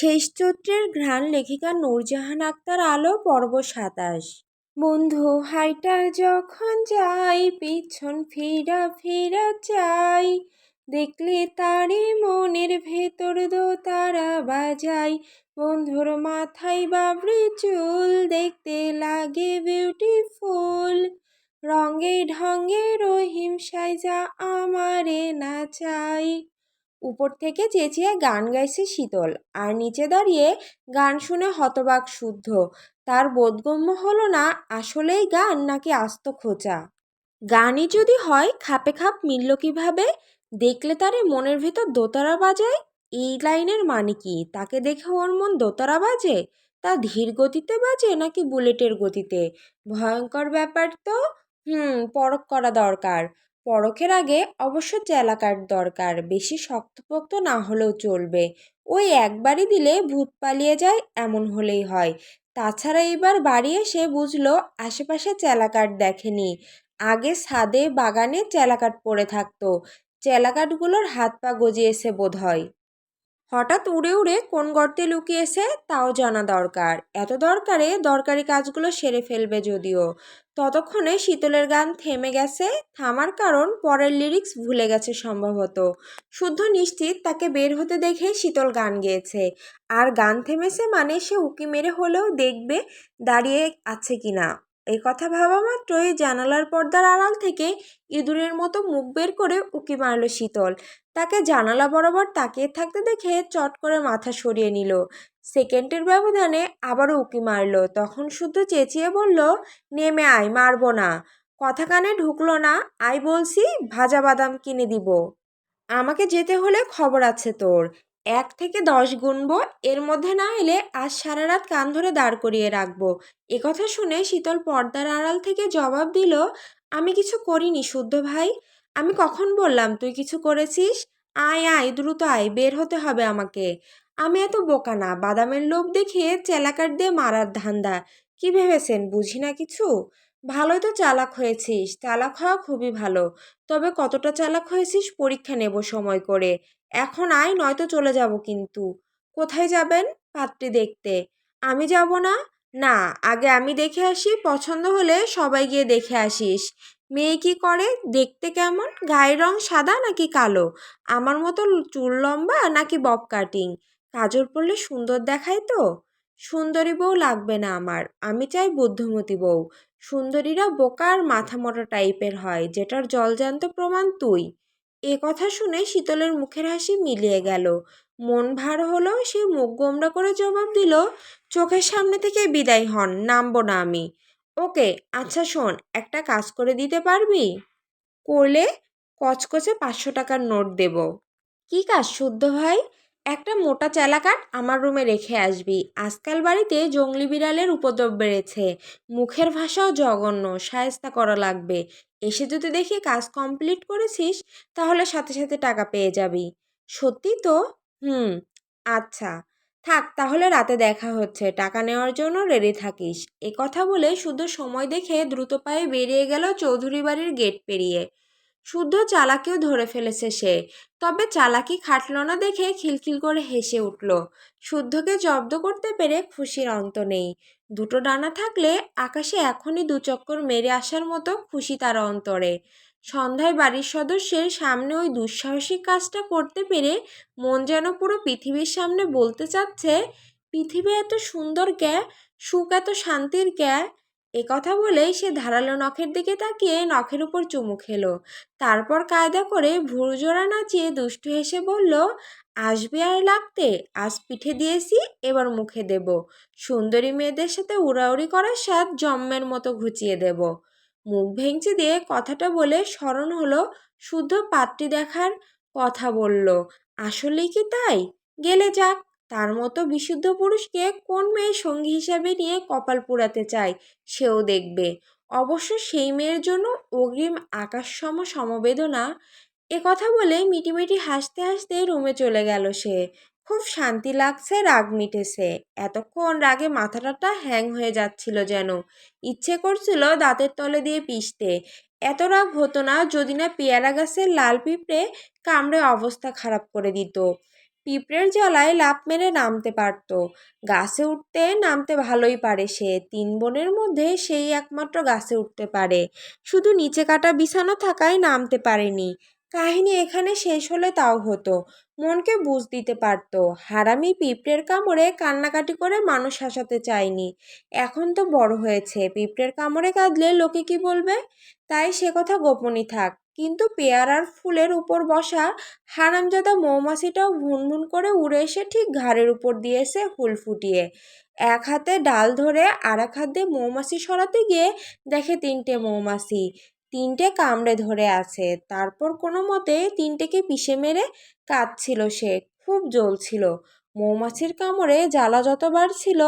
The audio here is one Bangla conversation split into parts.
শেষ চৈত্রের ঘ্রাণ লেখিকা নূরজাহান আক্তার আলো, পর্ব সাতাশ। বন্ধু হাইটা যখন যাই, পিছন ফিরা ফিরা চাই। দেখলে তারে মনের ভেতর দো তারা বাজাই। বন্ধুর মাথায় বাবরি চুল, দেখতে লাগে বিউটিফুল রঙে ঢঙ্গে রহিম সাইজা আমারে নাচাই। উপর থেকে চেঁচিয়ে গান গাইছে শীতল, আর নিচে দাঁড়িয়ে গান শুনে হতবাক শুদ্ধ। তার বোধগম্য হলো না, আসলেই গান নাকি আস্ত খোঁচা? গানই যদি হয়, খাপে খাপ মিলল কীভাবে? দেখলে তারে মনের ভেতর দোতারা বাজায় এই লাইনের মানে কি? তাকে দেখে ওর মন দোতারা বাজে? তা ধীর গতিতে বাজে নাকি বুলেটের গতিতে? ভয়ঙ্কর ব্যাপার তো? হুম, পরখ করা দরকার। পরখের আগে অবশ্য চেলাকার দরকার, বেশি শক্তপোক্ত না হলেও চলবে। ওই একবারই দিলে ভূত পালিয়ে যায় এমন হলেই হয়। তাছাড়া এবার বাড়ি এসে বুঝলো আশেপাশে চেলাকাট দেখেনি। আগে ছাদে, বাগানে চেলাকাট পড়ে থাকতো। চেলাকাটগুলোর হাত পা গজিয়েছে বোধ হয় হঠাৎ উড়ে উড়ে কোন গর্তে লুকিয়েছে তাও জানা দরকার। এত দরকারে দরকারি কাজগুলো সেরে ফেলবে যদিও। ততক্ষণে শীতলের গান থেমে গেছে, থামার কারণ পরের লিরিক্স ভুলে গেছে সম্ভবত। শুদ্ধ নিশ্চিত তাকে বের হতে দেখে শীতল গান গেয়েছে। আর গান থেমেছে মানে সে উকি মেরে হলেও দেখবে দাঁড়িয়ে আছে কিনা। এই কথা ভাবা মাত্রই জানালার পর্দার আড়াল থেকে ইঁদুরের মতো মুখ বের করে উকি মারল শীতল। তাকে জানালা বরাবর তাকিয়ে থাকতে দেখে চট করে মাথা সরিয়ে নিল। সেকেন্ডের ব্যবধানে আবারও উকি মারল। তখন শুদ্ধ চেঁচিয়ে বলল, নেমে আয়, মারব না। কথা কানে ঢুকলো না আই বলছি, ভাজা বাদাম কিনে দিব। আমাকে যেতে হলে খবর আছে তোর। এক থেকে দশ গুনবো এর মধ্যে না এলে আজ সারা রাত কান ধরে দাঁড় করিয়ে রাখব। কথা শুনে শীতল পর্দার আড়াল থেকে জবাব দিল, আমি কিছু করিনি শুদ্ধ ভাই। আমি কখন বললাম, তুই কিছু করেছিস? আয় আয়, দ্রুত আয়, বের হতে হবে আমাকে। আমি এত বোকা না। বাদামের লোভ দেখিয়ে চেলাকার দিয়ে মারার ধান্দা। কি ভেবেছেন, বুঝি না কিছু? ভালোই তো চালাক হয়েছিস। চালাক হওয়া খুবই ভালো। তবে কতটা চালাক হয়েছিস পরীক্ষা নেব সময় করে। এখন আয়, নয়তো চলে যাব কিন্তু। কোথায় যাবেন পাত্রী দেখতে? আমি যাব না? না, আগে আমি দেখে আসি, পছন্দ হলে সবাই গিয়ে দেখে আসিস। মেয়ে কি করে? দেখতে কেমন? গায়ের রং সাদা নাকি কালো? আমার মতো চুল লম্বা নাকি বব কাটিং? কাজল পরলে সুন্দর দেখায় তো। সুন্দরী বউ লাগবে না আমার। আমি চাই বুদ্ধমতী বউ। সুন্দরীরা বোকা আর মাথা মোটা টাইপের হয়, যেটার জলজান্ত প্রমাণ তুই। এ কথা শুনে শীতলের মুখের হাসি মিলিয়ে গেল। মন ভার হলো, সে মুখ গোমরা করে জবাব দিল, চোখের সামনে থেকে বিদায় হন, নামবো না আমি। ওকে আচ্ছা শোন, একটা কাজ করে দিতে পারবি? করলে কচকচে পাঁচশো টাকার নোট দেব। কি কাজ, শুদ্ধ ভাই? একটা মোটা চেলা কাঠ আমার রুমে রেখে আসবি। আজকাল বাড়িতে জঙ্গলি বিড়ালের উপদ্রব বেড়েছে। মুখের ভাষাও জঘন্য, সায়স্তা করা লাগবে। এসে যদি দেখি কাজ কমপ্লিট করেছিস, তাহলে সাথে সাথে টাকা পেয়ে যাবি। সত্যি তো? হুম আচ্ছা। থাক, তাহলে রাতে দেখা হচ্ছে। টাকা নেওয়ার জন্য রেডি থাকিস। এ কথা বলে শুধু সময় দেখে দ্রুত পায়ে বেরিয়ে গেল চৌধুরী বাড়ির গেট পেরিয়ে। শুদ্ধ চালাকিও ধরে ফেলেছে সে। তবে চালাকি খাটল না দেখে খিলখিল করে হেসে উঠল। শুদ্ধকে জব্দ করতে পেরে খুশির অন্ত নেই। দুটো ডানা থাকলে আকাশে এখনই দুচক্কর মেরে আসার মতো খুশি তার অন্তরে। সন্ধ্যায় বাড়ির সদস্যের সামনে ওই দুঃসাহসিক কাজটা করতে পেরে মন যেন পুরো পৃথিবীর সামনে বলতে চাচ্ছে, পৃথিবী এত সুন্দর ক্যা? সুখ এত শান্তির ক্যা? এ কথা বলেই সে ধারালো নখের দিকে তাকিয়ে নখের উপর চুমু খেলো। তারপর কায়দা করে ভুরজোড়া নাচিয়ে দুষ্টু হেসে বলল, আসবে আর লাগতে, আজ পিঠে দিয়েছি, এবার মুখে দেব। সুন্দরী মেয়েদের সাথে উড়াউড়ি করার স্বাদ জম্মের মতো ঘুচিয়ে দেব মুখ ভেঙচি দিয়ে কথাটা বলে স্মরণ হলো শুদ্ধ পাত্রী দেখার কথা বলল, আসলেই কি তাই? গেলে যাক। তার মতো বিশুদ্ধ পুরুষকে কোন মেয়ে সঙ্গী হিসাবে নিয়ে কপাল পুড়াতে চায় সেও দেখবে। অবশ্য সেই মেয়ের জন্য অগ্রিম আকাশসম সমবেদনা। এ কথা বলে মিটিমিটি হাসতে হাসতে রুমে চলে গেল সে। খুব শান্তি লাগছে, রাগ মিটেছে। এতক্ষণ রাগে মাথাটা হ্যাং হয়ে যাচ্ছিল যেন। ইচ্ছে করছিল দাঁতের তলে দিয়ে পিষতে। এত রাগ হতো না যদি না পেয়ারা গাছের লাল পিঁপড়ে কামড়ে অবস্থা খারাপ করে দিত। পিঁপড়ের জলায় লাফ মেরে নামতে পারত। গাছে উঠতে নামতে ভালোই পারে সে। তিন বোনের মধ্যে সেই একমাত্র গাছে উঠতে পারে। শুধু নিচে কাটা বিছানো থাকায় নামতে পারেনি। কাহিনী এখানে শেষ হলে তাও হতো। মনকে বুঝ দিতে পারত। হারামি পিঁপড়ের কামড়ে কান্নাকাটি করে মানুষ হাসাতে চায়নি। এখন তো বড় হয়েছে। পিঁপড়ের কামড়ে কাঁদলে লোকে কি বলবে? তাই সে কথা গোপনই থাক। কিন্তু পেয়ারার ফুলের উপর বসা হারামজাদা মৌমাছিটাও ভুনভুন করে উড়ে এসে ঠিক ঘাড়ের উপর দিয়েছে ফুল ফুটিয়ে, এক হাতে ডাল ধরে আর এক হাত দিয়ে মৌমাছি সরাতে গিয়ে দেখে তিনটে মৌমাছি। তিনটে কামড়ে ধরে আছে। তারপর কোনো মতে তিনটেকে পিষে মেরে কাঁদছিল সে, খুব জ্বলছিল। মৌমাছির কামড়ে জ্বালা যত বাড়ছিল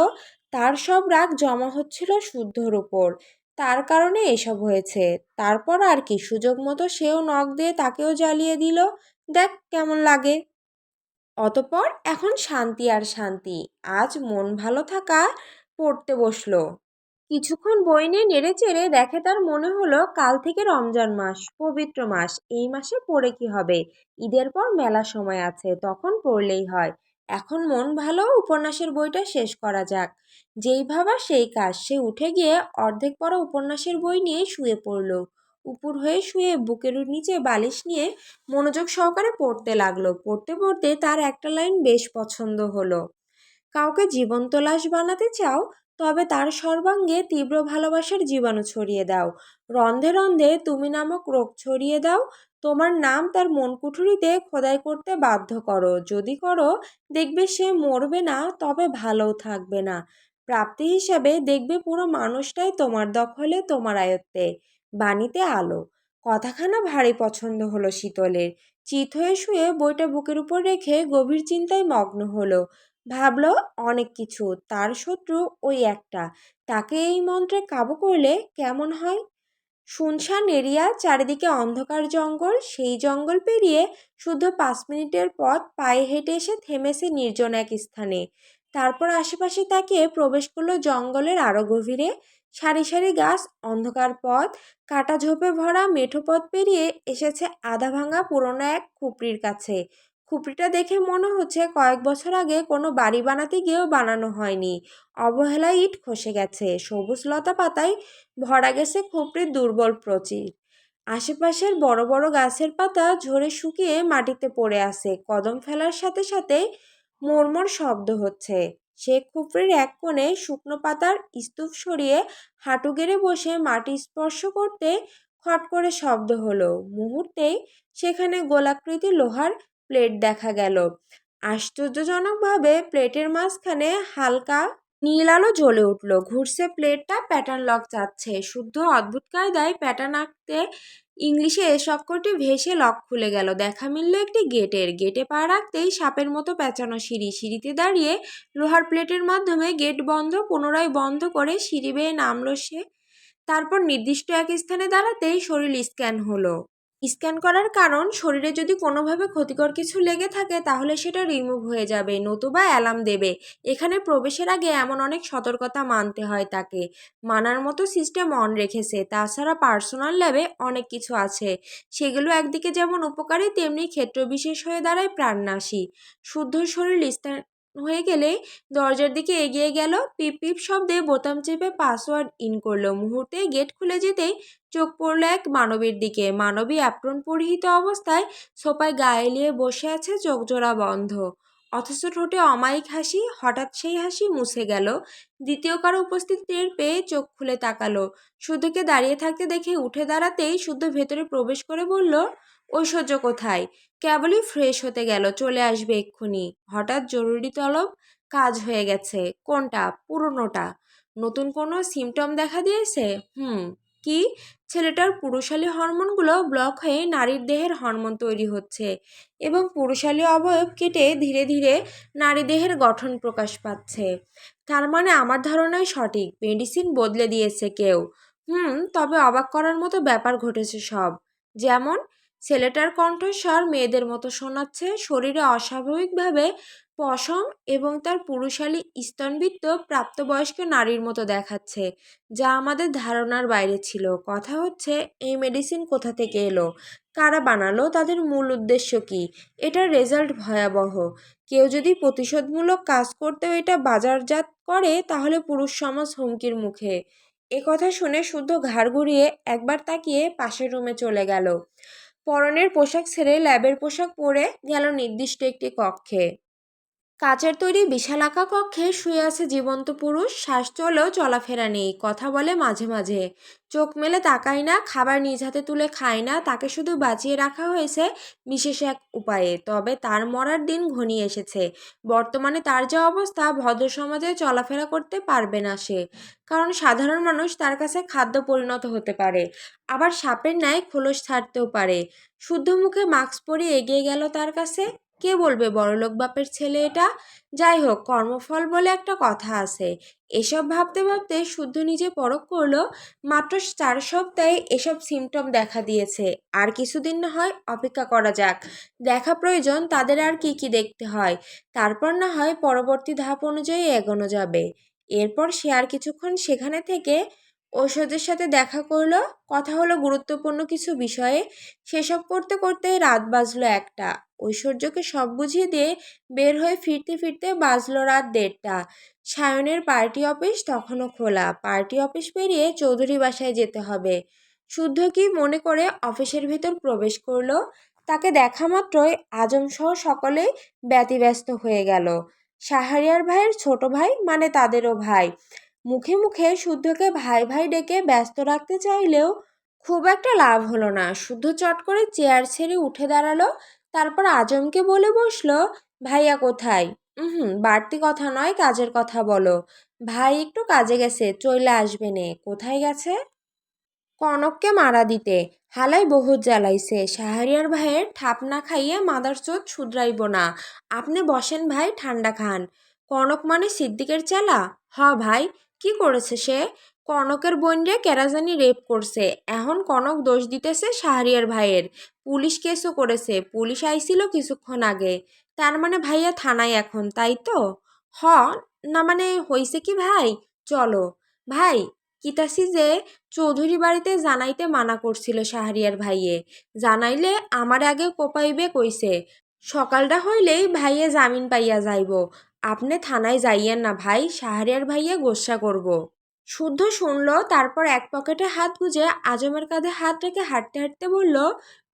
তার সব রাগ জমা হচ্ছিল শুদ্ধর উপর। তার কারণে এসব হয়েছে। তারপর আর কি, সুযোগ মতো সেও নখ দিয়ে তাকেও জ্বালিয়ে দিল। দেখ কেমন লাগে। অতপর এখন শান্তি আর শান্তি। আজ মন ভালো থাকা পড়তে বসল। কিছুক্ষণ বই নিয়ে নেড়ে চেড়ে দেখে তার মনে হলো কাল থেকে রমজান মাস, পবিত্র মাস, এই মাসে পড়ে কি হবে? ঈদের পর মেলা সময় আছে, তখন পড়লেই হয়। এখন মন ভালো, উপন্যাসের বইটা শেষ করা যাক। যেই ভাবা সেই কাজ। সে উঠে গিয়ে অর্ধেক পড়া উপন্যাসের বই নিয়ে শুয়ে পড়ল। উপর হয়ে শুয়ে বুকের নিচে বালিশ নিয়ে মনোযোগ সহকারে পড়তে লাগল। পড়তে পড়তে তার একটা লাইন বেশ পছন্দ হলো। কাউকে জীবন্ত লাশ বানাতে চাও? তবে তার সর্বাঙ্গে তীব্র ভালোবাসার জীবাণু ছড়িয়ে দাও। রন্ধে রন্ধে তুমি নামক রোগ ছড়িয়ে দাও। তোমার নাম তার মন কুঠুরিতে খোদাই করতে বাধ্য করো। যদি করো, দেখবে সে মরবে না, তবে ভালোও থাকবে না। প্রাপ্তি হিসাবে দেখবে পুরো মানুষটাই তোমার দখলে, তোমার আয়ত্তে। বাণীতে আলো। কথাখানা ভারী পছন্দ হলো শীতলের। চিত হয়ে শুয়ে বইটা বুকের উপর রেখে গভীর চিন্তায় মগ্ন হলো। ভাবল অনেক কিছু, তার শত্রু ওই একটা। তাকে এই মন্ত্রে কাবু করলে কেমন হয়? শুনশান এরিয়া, চারিদিকে অন্ধকার জঙ্গল, সেই জঙ্গল পেরিয়ে শুধু পাঁচ মিনিটের পথ পায়ে হেঁটে এসে থেমেছে নির্জন এক স্থানে। তারপর আশেপাশে তাকিয়ে প্রবেশ করল জঙ্গলের আরও গভীরে। সারি সারি গাছ, অন্ধকার পথ, কাটা ঝোপে ভরা মেঠো পথ পেরিয়ে এসেছে আধা ভাঙা পুরনো এক খুপড়ির কাছে। খুপড়িটা দেখে মনে হচ্ছে কয়েক বছর আগে কোনো বাড়ি বানাতে গিয়েও বানানো হয়নি। অবহেলায় ইট খসে গেছে। সবুজ লতা পাতায় ভরা গেছে খুপড়ির দুর্বল প্রচীর। আশেপাশের বড় বড় গাছের পাতা ঝরে শুকিয়ে মাটিতে পড়ে আছে। কদম ফেলার সাথে সাথে মোড়মোড় শব্দ হচ্ছে। সে খুপড়ির এক কোণে শুকনো পাতার স্তূপ সরিয়ে হাঁটু গেড়ে বসে মাটি স্পর্শ করতে খট করে শব্দ হলো। মুহূর্তেই সেখানে গোলাকৃতি লোহার প্লেট দেখা গেল। আশ্চর্যজনকভাবে প্লেটের মাঝখানে হালকা নীল আলো জ্বলে উঠল। ঘুরছে প্লেটটা প্যাটার্ন লক যাচ্ছে। শুদ্ধ, অদ্ভুত কায়দায় প্যাটার্ন আঁকতে ইংলিশে এ অক্ষরটি ভেসে লক খুলে গেল। দেখা মিলল একটি গেটের গেটে পা রাখতেই সাপের মতো পেঁচানো সিঁড়ি। সিঁড়িতে দাঁড়িয়ে লোহার প্লেটের মাধ্যমে গেট বন্ধ, পুনরায় বন্ধ করে সিঁড়ি বেয়ে নামলো সে। তারপর নির্দিষ্ট এক স্থানে দাঁড়াতেই শরীর স্ক্যান হলো। স্ক্যান করার কারণ শরীরে যদি কোনোভাবে ক্ষতিকর কিছু লেগে থাকে, তাহলে সেটা রিমুভ হয়ে যাবে, নতুবা অ্যালার্ম দেবে। এখানে প্রবেশের আগে এমন অনেক সতর্কতা মানতে হয় তাকে। মানার মতো সিস্টেম অন রেখেছে। তাছাড়া পার্সোনাল ল্যাবে অনেক কিছু আছে। সেগুলো একদিকে যেমন উপকারী, তেমনি ক্ষেত্রবিশেষ হয়ে দাঁড়ায় প্রাণনাশী। শুদ্ধ শরীর স্থান হয়ে গেলে দরজার দিকে এগিয়ে গেল। পিপ পিপ শব্দে বোতাম চেপে পাসওয়ার্ড ইন করল। মুহূর্তে গেট খুলে যেতেই চোখ পড়ল এক মানবীর দিকে। মানবী অ্যাপ্রন পরিহিত অবস্থায় সোপায় গায়ে নিয়ে বসে আছে চোখ জোড়া বন্ধ। অথচ ঠোঁটে অমায়িক হাসি, হঠাৎ সেই হাসি মুছে গেল। দ্বিতীয় কারও উপস্থিতি টের পেয়ে চোখ খুলে তাকালো। শুদ্ধকে দাঁড়িয়ে থাকতে দেখে উঠে দাঁড়াতেই শুদ্ধ ভেতরে প্রবেশ করে বলল ঐশ্বর্য কোথায়? কেবলই ফ্রেশ হতে গেল, চলে আসবে এক্ষুনি। হঠাৎ জরুরি তলব কাজ হয়ে গেছে। কোনটা? পুরনোটা। নতুন কোনো সিমটম দেখা দিয়েছে? হুম, কি? ছেলেটার পুরুষালী হরমোনগুলো ব্লক হয়ে নারীর দেহের হরমোন তৈরি হচ্ছে এবং পুরুষালী অবয়ব কেটে ধীরে ধীরে নারী দেহের গঠন প্রকাশ পাচ্ছে। তার মানে আমার ধারণাই সঠিক মেডিসিন বদলে দিয়েছে কেউ। হুম, তবে অবাক করার মতো ব্যাপার ঘটেছে সব। যেমন ছেলেটার কণ্ঠস্বর মেয়েদের মতো শোনাচ্ছে। শরীরে অস্বাভাবিকভাবে পশম এবং তার পুরুষালী স্তনবৃত্ত প্রাপ্তবয়স্ক নারীর মতো দেখাচ্ছে, যা আমাদের ধারণার বাইরে ছিল। কথা হচ্ছে, এই মেডিসিন কোথা থেকে এলো? কারা বানালো? তাদের মূল উদ্দেশ্য কি? এটার রেজাল্ট ভয়াবহ। কেউ যদি প্রতিশোধমূলক কাজ করতেও এটা বাজারজাত করে, তাহলে পুরুষ সমাজ হুমকির মুখে। এ কথা শুনে শুদ্ধ ঘাড় ঘুরিয়ে একবার তাকিয়ে পাশের রুমে চলে গেল। পরনের পোশাক ছেড়ে ল্যাবের পোশাক পরে গেল নির্দিষ্ট একটি কক্ষে। কাচের তৈরি বিশালাকা কক্ষে শুয়ে আছে জীবন্ত পুরুষ, শ্বাস চলেও চলাফেরা নেই, কথা বলে মাঝে মাঝে। চোখ মেলে তাকায় না, খাবার নিজ হাতে তুলে খায় না, তাকে শুধু বাঁচিয়ে রাখা হয়েছে বিশেষ এক উপায়ে, তবে তার মরার দিন ঘনিয়ে এসেছে। বর্তমানে তার যা অবস্থা, ভদ্র সমাজে চলাফেরা করতে পারবে না সে, কারণ সাধারণ মানুষ তার কাছে খাদ্য পরিণত হতে পারে, আবার সাপের ন্যায় খোলস ছাড়তেও পারে। শুদ্ধ মুখে মাস্ক পরে এগিয়ে গেল তার কাছে। কে বলবে? বড়লোক বাপের ছেলে এটা? যাই হোক, কর্মফল বলে একটা কথা আছে। এসব ভাবতে ভাবতে শুদ্ধ নিজে পরখ করল, মাত্র চার সপ্তাহে এসব সিমটম দেখা দিয়েছে। আর কিছুদিন না হয় অপেক্ষা করা যাক। দেখা প্রয়োজন, তাদের আর কি কি দেখতে হয়। তারপর না হয় পরবর্তী ধাপ অনুযায়ী এগোনো যাবে। এরপর সে আর কিছুক্ষণ সেখানে থেকে ঐশ্বর্যের সাথে দেখা করল। কথা হলো গুরুত্বপূর্ণ কিছু বিষয়ে। সেসব করতে করতে রাত বাজলো একটা। ঐশ্বর্যকে সব বুঝিয়ে দিয়ে বের হয়ে ফিরতে ফিরতে বাজলো রাত দেড়টা। সায়নের পার্টি অফিস তখনও খোলা। পার্টি অফিস পেরিয়ে চৌধুরী বাসায় যেতে হবে। শুদ্ধ কি মনে করে অফিসের ভিতর প্রবেশ করল? তাকে দেখা মাত্রই আজম সহ সকলেই ব্যতিব্যস্ত হয়ে গেল। শাহরিয়ার ভাইয়ের ছোট ভাই মানে তাদেরও ভাই। মুখে মুখে শুদ্ধকে ভাই ভাই ডেকে ব্যস্ত রাখতে চাইলেও খুব একটা লাভ হলো না। শুদ্ধ চট করে চেয়ার ছেড়ে উঠে দাঁড়াল। তারপর আজমকে বলে বসল, ভাইয়া কোথায়? হুম বাড়তি কথা নয়, কাজের কথা বলো। ভাই একটু কাজে গেছে, চইলে আসবে নে, কোথায় গেছে? কনককে মারা দিতে হালাই বহুত জ্বালাইছে, শাহরিয়ার ভাইয়ের ঠাপ না খাইয়ে মাদার চোদ শুধরাইব না, আপনি বসেন ভাই ঠান্ডা খান। কনক মানে সিদ্দিকের চেলা? হ ভাই, কি করেছে সে? কনকের বোনরে কেরাজানি রেপ করছে। এখন কনক দোষ দিতেছে শাহরিয়ার ভাইয়ের। পুলিশ কেসও করেছে। পুলিশ আইছিল কিছুক্ষণ আগে। তার মানে ভাইয়া থানায় এখন, তাই তো? হ, না মানে হইছে কি ভাই? চলো। ভাই, কিতাসি যে চৌধুরী বাড়িতে জানাইতে মানা করছিল শাহরিয়ার ভাইয়ে। জানাইলে আমার আগে কোপাইবে কইছে। সকালটা হইলেই ভাইয়ে জামিন পাইয়া যাইব। আপনি থানায় যাইয়েন না ভাই, শাহরিয়ার ভাইয়ে গোসা করব। শুদ্ধ শুনল, তারপর এক পকেটে হাত গুজে আজমের কাঁধে হাত রেখে হাঁটতে হাঁটতে বলল,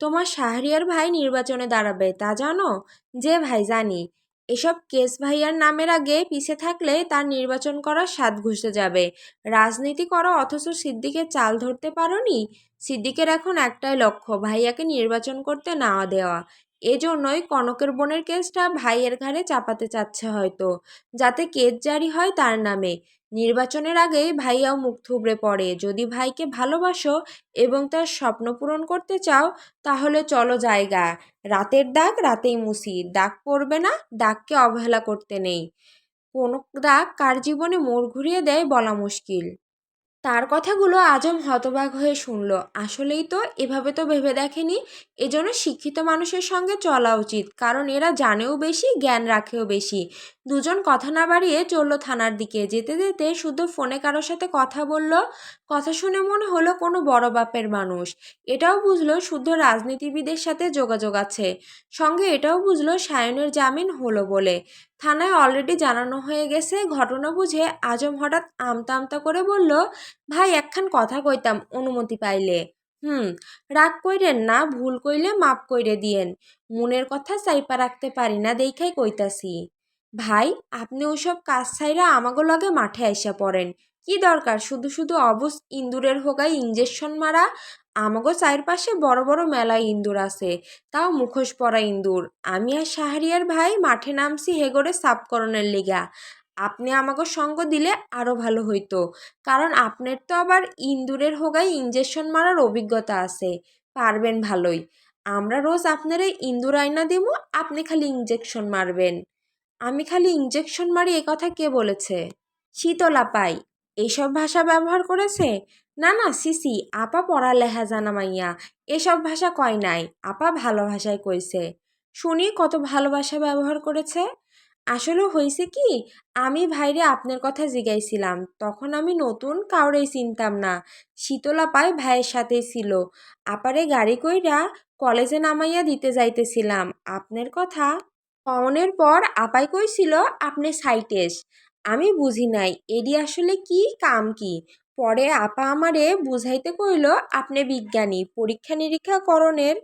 তোমার শাহরিয়ার ভাই নির্বাচনে দাঁড়াবে, তা জানো? যে ভাই জানি। এসব কেস ভাইয়ার নামের আগে পিছে থাকলে তার নির্বাচন করার স্বাদ ঘুষে যাবে। রাজনীতি করো, অথচ সিদ্দিকের চাল ধরতে পারোনি? সিদ্দিকের এখন একটাই লক্ষ্য, ভাইয়াকে নির্বাচন করতে না দেওয়া। এজন্যই কনকের বোনের কেসটা ভাইয়ের ঘাড়ে চাপাতে চাচ্ছে হয়তো, যাতে কেস জারি হয় তার নামে। নির্বাচনের আগেই ভাইয়াও মুখ থুবড়ে পড়ে। যদি ভাইকে ভালোবাসো এবং তার স্বপ্ন পূরণ করতে চাও, তাহলে চলো জায়গা। রাতের দাগ রাতেই মুসি দাগ পড়বে না, দাগকে অবহেলা করতে নেই। কোনো দাগ কার জীবনে মোড় ঘুরিয়ে দেয় বলা মুশকিল। তার কথাগুলো আজম হতবাক হয়ে শুনল। আসলেই তো এভাবে তো ভেবে দেখেনি। এজন্য শিক্ষিত মানুষের সঙ্গে চলা উচিত, কারণ এরা জানেও বেশি, জ্ঞান রাখেও বেশি। দুজন কথা না বাড়িয়ে চলল থানার দিকে। যেতে যেতে শুধু ফোনে কারোর সাথে কথা বলল। কথা শুনে মনে হলো কোনো বড় বাপের মানুষ। এটাও বুঝলো শুদ্ধ রাজনীতিবিদের সাথে যোগাযোগ আছে। সঙ্গে এটাও বুঝলো সায়নের জামিন হলো বলে। থানায় অলরেডি জানানো হয়ে গেছে ঘটনা বুঝে আজম হঠাৎ আমতা আমতা করে বলল, ভাই, একখান কথা কইতাম অনুমতি পাইলে। হুম, রাগ কইরেন না, ভুল কইলে মাপ কইরে দিয়েন। মনের কথা চাইপা রাখতে পারি না দেখাই কইতাছি। ভাই, আপনি ওইসব কাজ ছাইরা আমাগো লগে মাঠে আইসা পড়েন। কি দরকার? শুধু শুধু অবস ইন্দুরের হোগায় ইঞ্জেকশন মারা? আমাগো চারপাশে বড় বড় মেলা ইন্দুর আছে। তাও মুখোশ পরা ইন্দুর আমি আর শাহরিয়ার ভাই মাঠে নামছি হেগড়ে সাপকরণের লিগা। আপনি আমাকে সঙ্গ দিলে আরও ভালো হইতো। কারণ আপনার তো আবার ইন্দুরের হোগায় ইঞ্জেকশন মারার অভিজ্ঞতা আছে। পারবেন ভালোই। আমরা রোজ আপনার এই ইন্দুর আয়না দেবো আপনি খালি ইঞ্জেকশন মারবেন। আমি খালি ইঞ্জেকশন মারি এ কথা কে বলেছে? শীতলা পাই এইসব ভাষা ব্যবহার করেছে? না না সিসি আপা পড়ালেখা জানা মাইয়া, এসব ভাষা কয় নাই, আপা ভালো ভাষায় কইছে। শুনি কত ভালোবাসা ব্যবহার করেছে? আসলে হয়েছে কি, আমি ভাইরে আপনার কথা জিগাইছিলাম, তখন আমি নতুন কাউরেই চিনতাম না, শীতলা পায় ভাইয়ের সাথেই ছিল। আপারে গাড়ি কইরা কলেজে নামাইয়া দিতে যাইতেছিলাম, আপনার কথা। কনের পর আপাই কইছিল, আপনি সাইটেস আমি বুঝি নাই। এডি আসলে কি কাম কি? পরে আপা আমারে বুঝাইতে কইল, আপনি বিজ্ঞানী, পরীক্ষা নিরীক্ষা করণের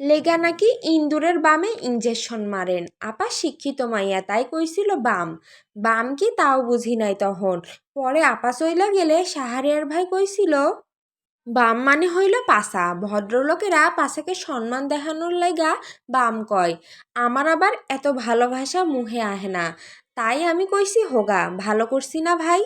লেগা নাকি ইন্দুরের বামে ইঞ্জেকশন মারেন। আপা শিক্ষিত মাইয়া, তাই কইছিল বাম। বাম কি তাও বুঝি নাই তখন। পরে আপা চইলা গেলে সাহারিয়ার ভাই কইছিল, বাম মানে হইল পাশা ভদ্রলোকেরা পাশাকে সম্মান দেখানোর লাইগা বাম কয়। আমার আবার এত ভালোবাসা মুহে আহে না। তাই আমি কইছি হোগা ভালো করছি না ভাই।